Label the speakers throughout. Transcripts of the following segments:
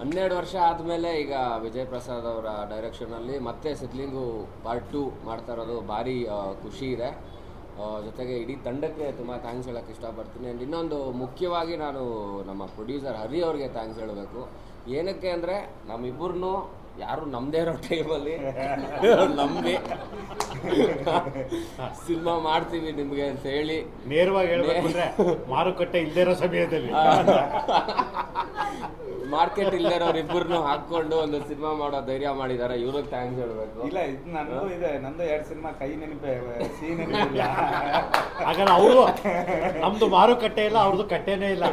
Speaker 1: ಹನ್ನೆರಡು ವರ್ಷ ಆದಮೇಲೆ ಈಗ ವಿಜಯ್ ಪ್ರಸಾದ್ ಅವರ ಡೈರೆಕ್ಷನಲ್ಲಿ ಮತ್ತೆ ಸಿದ್ಲಿಂಗು ಪಾರ್ಟ್ ಟು ಮಾಡ್ತಾ ಇರೋದು ಭಾರಿ ಖುಷಿ ಇದೆ. ಜೊತೆಗೆ ಇಡೀ ತಂಡಕ್ಕೆ ತುಂಬ ಥ್ಯಾಂಕ್ಸ್ ಹೇಳೋಕ್ಕೆ ಇಷ್ಟಪಡ್ತೀನಿ. ಆ್ಯಂಡ್ ಇನ್ನೊಂದು ಮುಖ್ಯವಾಗಿ ನಾನು ನಮ್ಮ ಪ್ರೊಡ್ಯೂಸರ್ ಹರಿ ಅವ್ರಿಗೆ ಥ್ಯಾಂಕ್ಸ್ ಹೇಳಬೇಕು. ಏನಕ್ಕೆ ಅಂದರೆ ನಮ್ಮಿಬ್ಬರನ್ನು ಯಾರು ನಮ್ಮದೇ ಇರೋ ಟೈಮಲ್ಲಿ ನಂಬಿ ಸಿನಿಮಾ ಮಾಡ್ತೀವಿ ನಿಮಗೆ ಅಂತ ಹೇಳಿ.
Speaker 2: ನೇರವಾಗಿ ಮಾರುಕಟ್ಟೆ ಇಲ್ಲದೇ ಇರೋ ಸಮಯದಲ್ಲಿ.
Speaker 1: ಮಾರ್ಕೆಟ್ ಇಲ್ಲದವ್ರು ಇಬ್ಬರನ್ನು ಹಾಕೊಂಡು ಒಂದು ಸಿನಿಮಾ ಮಾಡೋ ಧೈರ್ಯ ಮಾಡಿದಾರೆ. ಇವ್ರಿಗೆ ಥ್ಯಾಂಕ್ಸ್ ಹೇಳ್ಬೇಕು.
Speaker 3: ಇಲ್ಲ ಇದು ನಂದು ಇದೆ. ನಂದು ಎರಡು ಸಿನಿಮಾ ಕೈ ನೆನಪೆ ಸಿ ನೆನಪಿಲ್ಲ.
Speaker 2: ಹಾಗಾದ್ರೆ ಅವರು ನಮ್ದು ಮಾರುಕಟ್ಟೆ ಇಲ್ಲ ಅವ್ರದ್ದು ಕಟ್ಟೆನೇ ಇಲ್ಲ.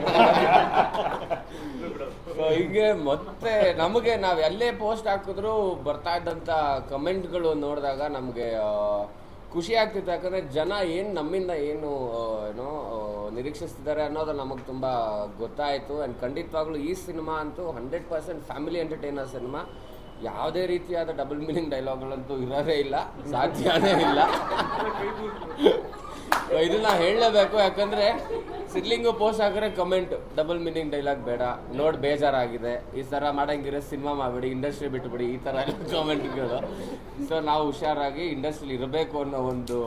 Speaker 1: ಸೊ ಹಿಂಗೆ ಮತ್ತೆ ನಮಗೆ ನಾವು ಎಲ್ಲೇ ಪೋಸ್ಟ್ ಹಾಕಿದ್ರು ಬರ್ತಾ ಇದ್ದಂಥ ಕಮೆಂಟ್ಗಳು ನೋಡಿದಾಗ ನಮಗೆ ಖುಷಿ ಆಗ್ತಿತ್ತು. ಯಾಕಂದ್ರೆ ಜನ ಏನು ನಮ್ಮಿಂದ ಏನು ಏನೋ ನಿರೀಕ್ಷಿಸ್ತಿದ್ದಾರೆ ಅನ್ನೋದು ನಮಗೆ ತುಂಬ ಗೊತ್ತಾಯಿತು. ಆ್ಯಂಡ್ ಖಂಡಿತವಾಗ್ಲೂ ಈ ಸಿನಿಮಾ ಅಂತೂ hundred percent family entertainer cinema. ಯಾವುದೇ ರೀತಿಯಾದ ಡಬಲ್ ಮೀನಿಂಗ್ ಡೈಲಾಗ್ಗಳಂತೂ ಇರೋದೇ ಇಲ್ಲ. ಸಾಧ್ಯನೇ ಇಲ್ಲ. ಇದನ್ನ ಹೇಳಲೇಬೇಕು. ಯಾಕಂದ್ರೆ ಸಿಡ್ಲಿಂಗು ಪೋಸ್ಟ್ ಹಾಕಿದ್ರೆ ಕಮೆಂಟ್ ಡಬಲ್ ಮೀನಿಂಗ್ ಡೈಲಾಗ್ ಬೇಡ. ನೋಡ್ ಬೇಜಾರಾಗಿದೆ. ಈ ಥರ ಮಾಡಂಗಿರೋ ಸಿನಿಮಾ ಮಾಡಬೇಡಿ ಇಂಡಸ್ಟ್ರಿ ಬಿಟ್ಬಿಡಿ, ಈ ಥರ ಎಲ್ಲ ಕಮೆಂಟ್ಗಳು ಸೊ ನಾವು ಹುಷಾರಾಗಿ ಇಂಡಸ್ಟ್ರಿಲಿ ಇರಬೇಕು ಅನ್ನೋ ಒಂದು,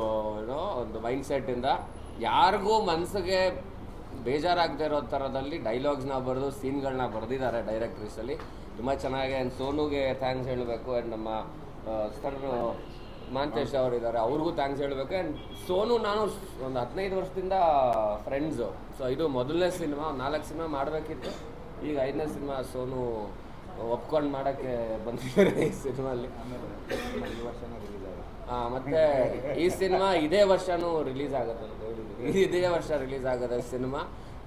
Speaker 1: ಏನೋ ಒಂದು ಮೈಂಡ್ ಸೆಟ್ಟಿಂದ ಯಾರಿಗೂ ಮನಸ್ಸಿಗೆ ಬೇಜಾರಾಗದೇ ಇರೋ ಥರದಲ್ಲಿ ಡೈಲಾಗ್ಸ್ನ ಬರೆದು ಸೀನ್ಗಳನ್ನ ಬರೆದಿದ್ದಾರೆ ಡೈರೆಕ್ಟ್ರಿಸಲ್ಲಿ ತುಂಬ ಚೆನ್ನಾಗಿ ಆ್ಯಂಡ್ ಸೋನುಗೆ ಥ್ಯಾಂಕ್ಸ್ ಹೇಳಬೇಕು. ಆ್ಯಂಡ್ ನಮ್ಮ ಸರ್ ಮಾಂತೇಶ್ ಅವರು ಇದ್ದಾರೆ ಅವ್ರಿಗೂ ಥ್ಯಾಂಕ್ಸ್ ಹೇಳಬೇಕು. ಆ್ಯಂಡ್ ಸೋನು ನಾನು ಒಂದು ಹದಿನೈದು ವರ್ಷದಿಂದ ಫ್ರೆಂಡ್ಸು ಸೊ ಇದು ಮೊದಲನೇ ಸಿನಿಮಾ. ನಾಲ್ಕು ಸಿನಿಮಾ ಮಾಡಬೇಕಿತ್ತು. ಈಗ ಐದನೇ ಸಿನಿಮಾ ಸೋನು ಒಪ್ಕೊಂಡು ಮಾಡೋಕ್ಕೆ ಬಂದಿದ್ದಾರೆ ಈ ಸಿನಿಮಾಲ್ಲಿ. ಮತ್ತೆ ಈ ಸಿನಿಮಾ ಇದೇ ವರ್ಷನೂ ರಿಲೀಸ್ ಆಗುತ್ತೆ ಇದೇ ವರ್ಷ ರಿಲೀಸ್ ಆಗುತ್ತೆ ಸಿನಿಮಾ.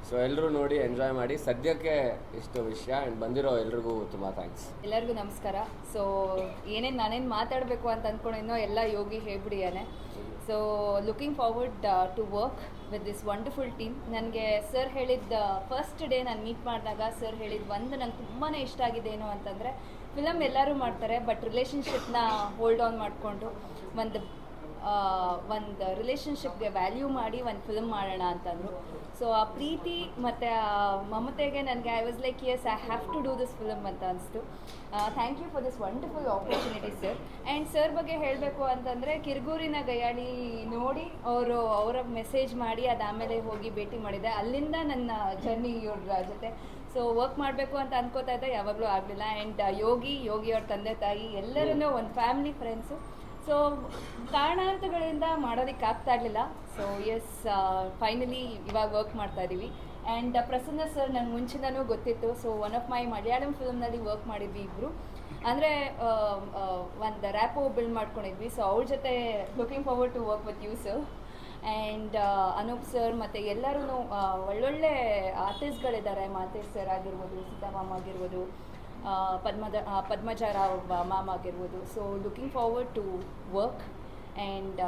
Speaker 1: ಸೊ ಎಲ್ಲರೂ ನೋಡಿ ಎಂಜಾಯ್ ಮಾಡಿ. ಸದ್ಯಕ್ಕೆ ಇಷ್ಟು ವಿಷಯ ಬಂದಿರೋ ಎಲ್ರಿಗೂ ತುಂಬ ಥ್ಯಾಂಕ್ಸ್
Speaker 4: ಎಲ್ಲರಿಗೂ ನಮಸ್ಕಾರ. ಸೊ ಏನೇನು ನಾನೇನು ಮಾತಾಡಬೇಕು ಅಂತ ಅನ್ಕೊಂಡೆನೋ ಎಲ್ಲ Yogi ಹೇಳ್ಬಿಡಿಯಾನೆ so looking forward to work with this wonderful team ನನಗೆ ಸರ್ ಹೇಳಿದ್ದ ಫಸ್ಟ್ ಡೇ ನಾನು ಮೀಟ್ ಮಾಡಿದಾಗ ಸರ್ ಹೇಳಿದ ಒಂದು ನಂಗೆ ತುಂಬಾ ಇಷ್ಟ ಆಗಿದೆ ಏನು ಅಂತಂದರೆ ಫಿಲಮ್ ಎಲ್ಲರೂ ಮಾಡ್ತಾರೆ ಬಟ್ ರಿಲೇಷನ್ಶಿಪ್ನ ಹೋಲ್ಡ್ ಆನ್ ಮಾಡಿಕೊಂಡು ಒಂದು ಒಂದು ರಿಲೇಷನ್ಶಿಪ್ಗೆ ವ್ಯಾಲ್ಯೂ ಮಾಡಿ ಒಂದು ಫಿಲಮ್ ಮಾಡೋಣ ಅಂತಂದರು. ಸೊ ಆ ಪ್ರೀತಿ ಮತ್ತು ಮಮತೆಗೆ ನನಗೆ I was like yes I have to do this film ಅಂತ ಅನಿಸ್ತು. Thank you for this wonderful opportunity sir and sir ಬಗ್ಗೆ ಹೇಳಬೇಕು ಅಂತಂದರೆ, ಕಿರ್ಗೂರಿನ ಗಯಾಳಿ ನೋಡಿ ಅವರು, ಅವರ ಮೆಸೇಜ್ ಮಾಡಿ ಅದಾದಮೇಲೆ ಹೋಗಿ ಭೇಟಿ ಮಾಡಿದೆ. ಅಲ್ಲಿಂದ ನನ್ನ ಜರ್ನಿ ಇವ್ರ ಜೊತೆ. ಸೊ ವರ್ಕ್ ಮಾಡಬೇಕು ಅಂತ ಅನ್ಕೋತಾ ಇದ್ದೆ ಯಾವಾಗಲೂ ಆಗಲಿಲ್ಲ. ಆ್ಯಂಡ್ ಯೋಗಿ ಯೋಗಿ ಅವ್ರ ತಂದೆ ತಾಯಿ ಎಲ್ಲರನ್ನೂ ಒಂದು ಫ್ಯಾಮಿಲಿ ಫ್ರೆಂಡ್ಸು ಸೊ ಕಾರಣಾಂತಗಳಿಂದ ಮಾಡೋದಕ್ಕೆ ಆಗ್ತಾ ಇರಲಿಲ್ಲ. ಸೊ ಎಸ್ ಫೈನಲಿ ಇವಾಗ ವರ್ಕ್ ಮಾಡ್ತಾ ಇದ್ದೀವಿ ಆ್ಯಂಡ್ ಪ್ರಸನ್ನ ಸರ್ ನಂಗೆ ಮುಂಚಿನೂ ಗೊತ್ತಿತ್ತು. So one of my Malayalam ಫಿಲ್ಮ್ನಲ್ಲಿ work ಮಾಡಿದ್ವಿ ಇಬ್ಬರು ಅಂದರೆ ಒಂದು ರ್ಯಾಪೋ ಬಿಲ್ಡ್ ಮಾಡ್ಕೊಂಡಿದ್ವಿ. ಸೊ ಅವ್ರ ಜೊತೆ looking forward to work with you sir and Anoop sir ಮತ್ತು ಎಲ್ಲರೂ ಒಳ್ಳೊಳ್ಳೆ ಆರ್ಟಿಸ್ಟ್ಗಳಿದ್ದಾರೆ ಮಾತೇಶ್ ಸರ್ ಆಗಿರ್ಬೋದು ಸೀತಾಮಾಮ ಆಗಿರ್ಬೋದು ಪದ್ಮದ ಪದ್ಮಜಾರ ಪದ್ಮಜ ರಾವ್ ಮ್ಯಾಮ್ ಆಗಿರ್ಬೋದು so looking forward to work and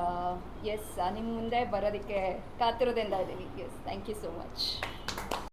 Speaker 4: yes ನಿಮ್ಮ ಮುಂದೆ ಬರೋದಕ್ಕೆ ಕಾತಿರೋದ್ರಿಂದ ಇದ್ದೀವಿ. Yes thank you so much